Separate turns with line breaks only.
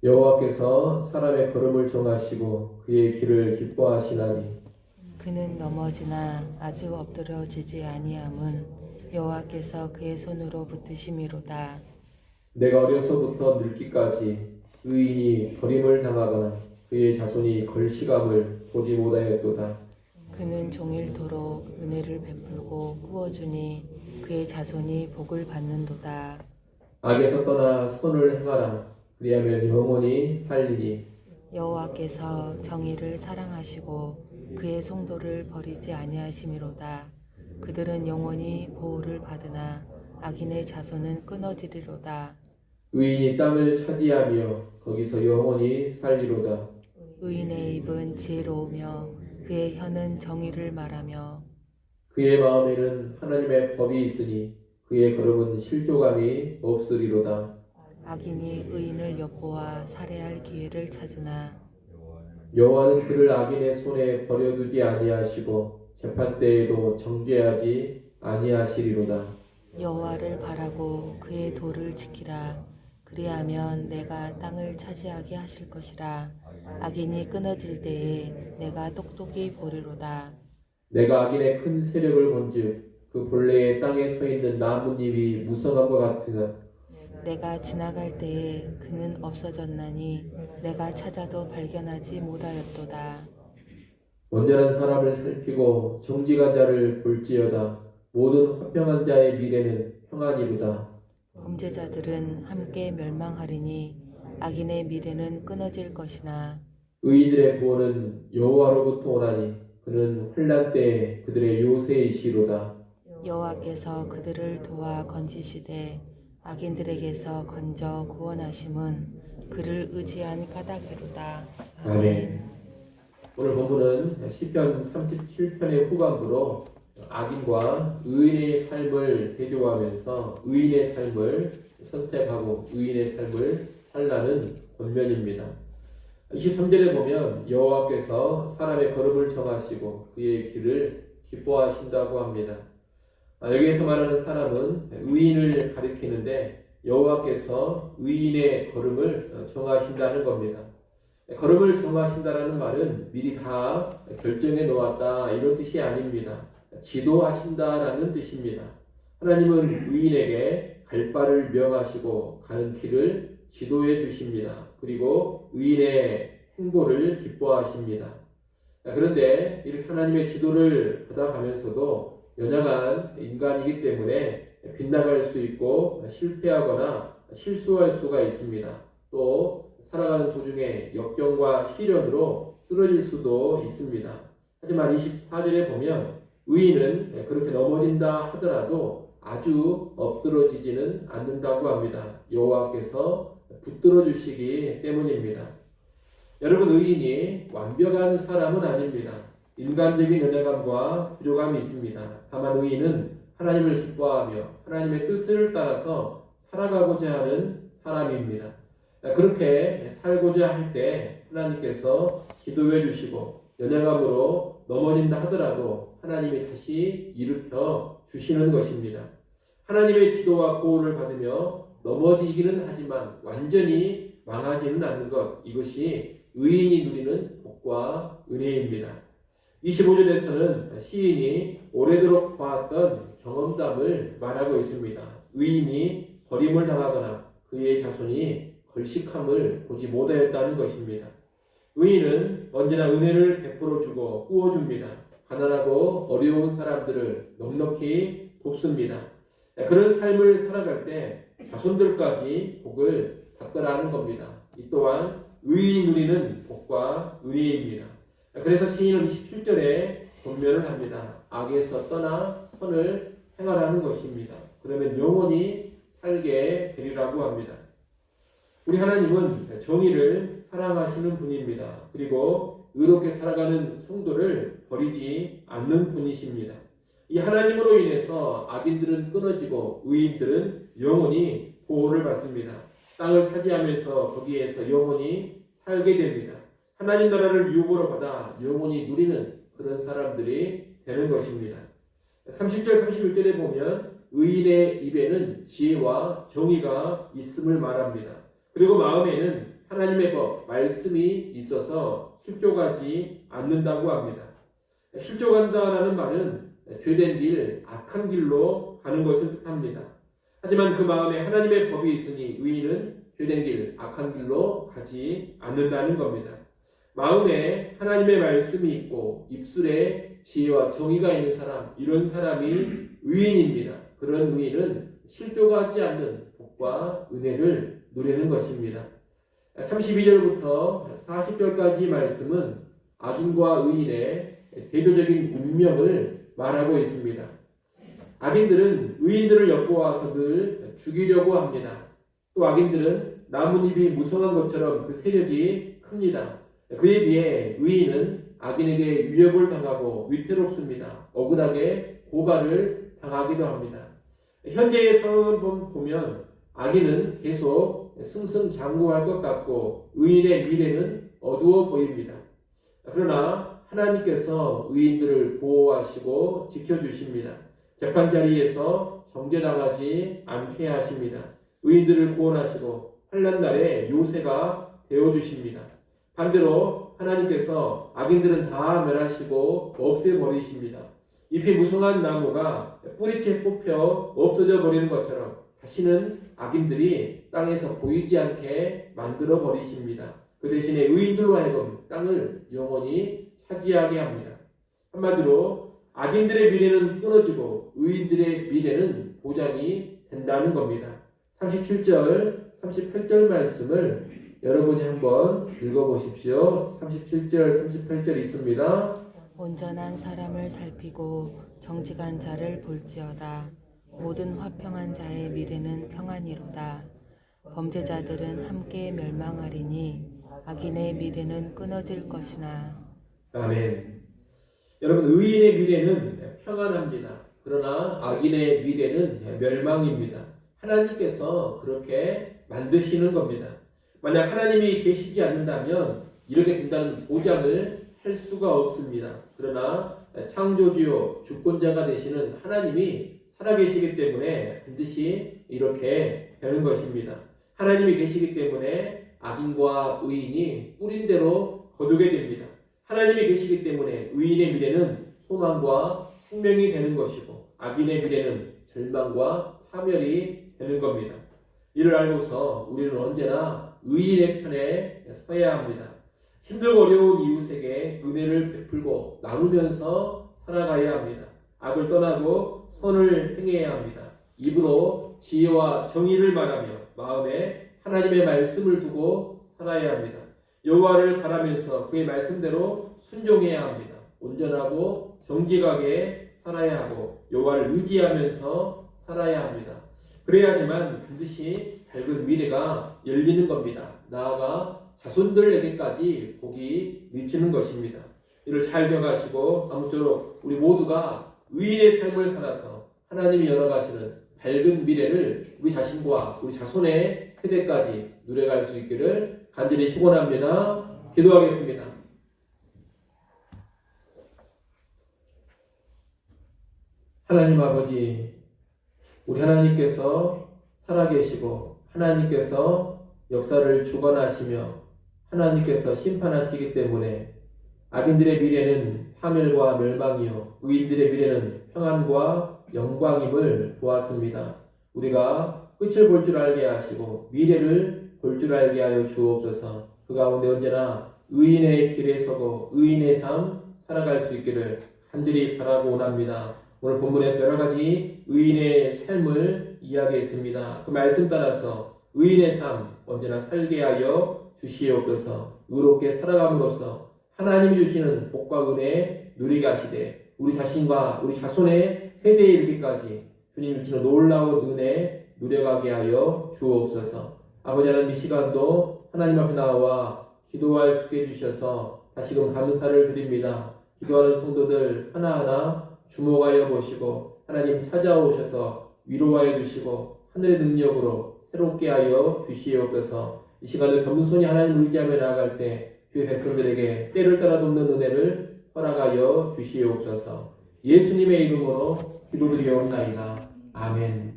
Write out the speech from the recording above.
여호와께서 사람의 걸음을 정하시고 그의 길을 기뻐하시나니
그는 넘어지나 아주 엎드려지지 아니함은 여호와께서 그의 손으로 붙드심이로다.
내가 어려서부터 늙기까지 의인이 버림을 당하거나 그의 자손이 걸시감을 보지 못하였도다.
그는 종일토록 은혜를 베풀고 꾸어주니 그의 자손이 복을 받는도다.
악에서 떠나 선을 행하라. 그리하면 영원히 살리니
여호와께서 정의를 사랑하시고 그의 송도를 버리지 아니하심이로다. 그들은 영원히 보호를 받으나 악인의 자손은 끊어지리로다.
의인이 땅을 차지하며 거기서 영원히 살리로다.
의인의 입은 지혜로우며 그의 혀는 정의를 말하며
그의 마음에는 하나님의 법이 있으니 그의 걸음은 실조감이 없으리로다.
악인이 의인을 엿보아 살해할 기회를 찾으나
여호와는 그를 악인의 손에 버려두지 아니하시고 재판 때에도 정죄하지 아니하시리로다.
여호와를 바라고 그의 도를 지키라. 그리하면 내가 땅을 차지하게 하실 것이라. 악인이 끊어질 때에 내가 똑똑히 보리로다.
내가 악인의 큰 세력을 본즉 그 본래의 땅에 서 있는 나뭇잎이 무성한 것 같으나
내가 지나갈 때에 그는 없어졌나니 내가 찾아도 발견하지 못하였도다
온전한 사람을 살피고 정직한 자를 볼지어다 모든 화평한 자의 미래는 평안이로다.
범죄자들은 함께 멸망하리니 악인의 미래는 끊어질 것이나
의인들의 구원은 여호와로부터 오나니 그는 환란 때에 그들의 요새이시로다.
여호와께서 그들을 도와 건지시되 악인들에게서 건져 구원하심은 그를 의지한 까닭이로다.
아멘. 오늘 본문은 시편 37편의 후반부로 악인과 의인의 삶을 대조하면서 의인의 삶을 선택하고 의인의 삶을 살라는 권면입니다. 23절에 보면 여호와께서 사람의 걸음을 정하시고 그의 길을 기뻐하신다고 합니다. 아, 여기에서 말하는 사람은 의인을 가리키는데 여호와께서 의인의 걸음을 어, 정하신다는 겁니다. 걸음을 정하신다라는 말은 미리 다 결정해 놓았다 이런 뜻이 아닙니다. 지도하신다라는 뜻입니다. 하나님은 의인에게 갈 바를 명하시고 가는 길을 지도해 주십니다. 그리고 의인의 행보를 기뻐하십니다. 그런데 이렇게 하나님의 지도를 받아가면서도 연약한 인간이기 때문에 빗나갈 수 있고 실패하거나 실수할 수가 있습니다. 또 살아가는 도중에 역경과 시련으로 쓰러질 수도 있습니다. 하지만 24절에 보면 의인은 그렇게 넘어진다 하더라도 아주 엎드러지지는 않는다고 합니다. 여호와께서 붙들어 주시기 때문입니다. 여러분 의인이 완벽한 사람은 아닙니다. 인간적인 연약함과 부족함이 있습니다. 다만 의인은 하나님을 기뻐하며 하나님의 뜻을 따라서 살아가고자 하는 사람입니다. 그렇게 살고자 할 때 하나님께서 기도해 주시고 연약함으로 넘어진다 하더라도 하나님이 다시 일으켜 주시는 것입니다. 하나님의 기도와 보호를 받으며 넘어지기는 하지만 완전히 망하지는 않는 것 이것이 의인이 누리는 복과 은혜입니다. 25절에서는 시인이 오래도록 봐왔던 경험담을 말하고 있습니다. 의인이 버림을 당하거나 그의 자손이 걸식함을 보지 못하였다는 것입니다. 의인은 언제나 은혜를 베풀어 주고 꾸어줍니다. 가난하고 어려운 사람들을 넉넉히 돕습니다. 그런 삶을 살아갈 때 자손들까지 복을 받더라는 겁니다. 이 또한 의인 누리는 복과 은혜입니다. 그래서 시인은 17절에 본면을 합니다. 악에서 떠나 선을 행하라는 것입니다. 그러면 영원히 살게 되리라고 합니다. 우리 하나님은 정의를 사랑하시는 분입니다. 그리고 의롭게 살아가는 성도를 버리지 않는 분이십니다. 이 하나님으로 인해서 악인들은 끊어지고 의인들은 영원히 보호를 받습니다. 땅을 차지하면서 거기에서 영원히 살게 됩니다. 하나님 나라를 유보로 받아 영원히 누리는 그런 사람들이 되는 것입니다. 30절 31절에 보면 의인의 입에는 지혜와 정의가 있음을 말합니다. 그리고 마음에는 하나님의 법, 말씀이 있어서 실족하지 않는다고 합니다. 실족한다라는 말은 죄된 길, 악한 길로 가는 것을 뜻합니다. 하지만 그 마음에 하나님의 법이 있으니 의인은 죄된 길, 악한 길로 가지 않는다는 겁니다. 마음에 하나님의 말씀이 있고 입술에 지혜와 정의가 있는 사람, 이런 사람이 의인입니다. 그런 의인은 실족하지 않는 복과 은혜를 누리는 것입니다. 32절부터 40절까지 말씀은 악인과 의인의 대표적인 운명을 말하고 있습니다. 악인들은 의인들을 엿보아서 늘 죽이려고 합니다. 또 악인들은 나뭇잎이 무성한 것처럼 그 세력이 큽니다. 그에 비해 의인은 악인에게 위협을 당하고 위태롭습니다. 억울하게 고발을 당하기도 합니다. 현재의 상황을 보면 악인은 계속 승승장구할 것 같고 의인의 미래는 어두워 보입니다. 그러나 하나님께서 의인들을 보호하시고 지켜주십니다. 재판 자리에서 정죄당하지 않게 하십니다. 의인들을 구원하시고 환란 날에 요새가 되어 주십니다. 반대로 하나님께서 악인들은 다 멸하시고 없애버리십니다. 잎이 무성한 나무가 뿌리채 뽑혀 없어져 버리는 것처럼 다시는 악인들이 땅에서 보이지 않게 만들어 버리십니다. 그 대신에 의인들로 하여금 땅을 영원히 차지하게 합니다. 한마디로 악인들의 미래는 끊어지고 의인들의 미래는 보장이 된다는 겁니다. 37절, 38절 말씀을 여러분이 한번 읽어보십시오. 37절, 38절 있습니다.
온전한 사람을 살피고 정직한 자를 볼지어다. 모든 화평한 자의 미래는 평안이로다. 범죄자들은 함께 멸망하리니 악인의 미래는 끊어질 것이나
아멘. 여러분, 의인의 미래는 평안합니다. 그러나 악인의 미래는 멸망입니다. 하나님께서 그렇게 만드시는 겁니다. 만약 하나님이 계시지 않는다면 이렇게 된다는 보장을 할 수가 없습니다. 그러나 창조주요 주권자가 되시는 하나님이 살아계시기 때문에 반드시 이렇게 되는 것입니다. 하나님이 계시기 때문에 악인과 의인이 뿌린 대로 거두게 됩니다. 하나님이 계시기 때문에 의인의 미래는 소망과 생명이 되는 것이고 악인의 미래는 절망과 파멸이 되는 겁니다. 이를 알고서 우리는 언제나 의인의 편에 서야 합니다. 힘들고 어려운 이웃에게 은혜를 베풀고 나누면서 살아가야 합니다. 악을 떠나고 선을 행해야 합니다. 입으로 지혜와 정의를 말하며 마음에 하나님의 말씀을 두고 살아야 합니다. 여호와를 바라면서 그의 말씀대로 순종해야 합니다. 온전하고 정직하게 살아야 하고 여호와를 의지하면서 살아야 합니다. 그래야지만 반드시 밝은 미래가 열리는 겁니다. 나아가 자손들에게까지 복이 미치는 것입니다. 이를 잘 기억하시고 아무쪼록 우리 모두가 의인의 삶을 살아서 하나님이 열어가시는 밝은 미래를 우리 자신과 우리 자손의 세대까지 누려갈 수 있기를 간절히 축원합니다. 기도하겠습니다. 하나님 아버지, 우리 하나님께서 살아계시고 하나님께서 역사를 주관하시며 하나님께서 심판하시기 때문에 악인들의 미래는 파멸과 멸망이요 의인들의 미래는 평안과 영광임을 보았습니다. 우리가 끝을 볼 줄 알게 하시고 미래를 볼 줄 알게 하여 주옵소서. 그 가운데 언제나 의인의 길에 서고 의인의 삶 살아갈 수 있기를 간절히 바라고 원합니다. 오늘 본문에서 여러 가지 의인의 삶을 이야기했습니다. 그 말씀 따라서 의인의 삶 언제나 살게 하여 주시옵소서. 의롭게 살아감으로써 하나님이 주시는 복과 은혜 누리게 하시되 우리 자신과 우리 자손의 세대에 이르기까지 주님 주시는 놀라운 은혜 누려가게 하여 주옵소서. 아버지 하나님 이 시간도 하나님 앞에 나와 기도할 수 있게 해주셔서 다시금 감사를 드립니다. 기도하는 성도들 하나하나 주목하여 보시고 하나님 찾아오셔서 위로하여 주시고 하늘의 능력으로 새롭게 하여 주시옵소서. 이 시간을 겸손히 하나님 의지하며 나아갈 때 주의 백성들에게 때를 따라 돕는 은혜를 허락하여 주시옵소서. 예수님의 이름으로 기도드리옵나이다. 아멘.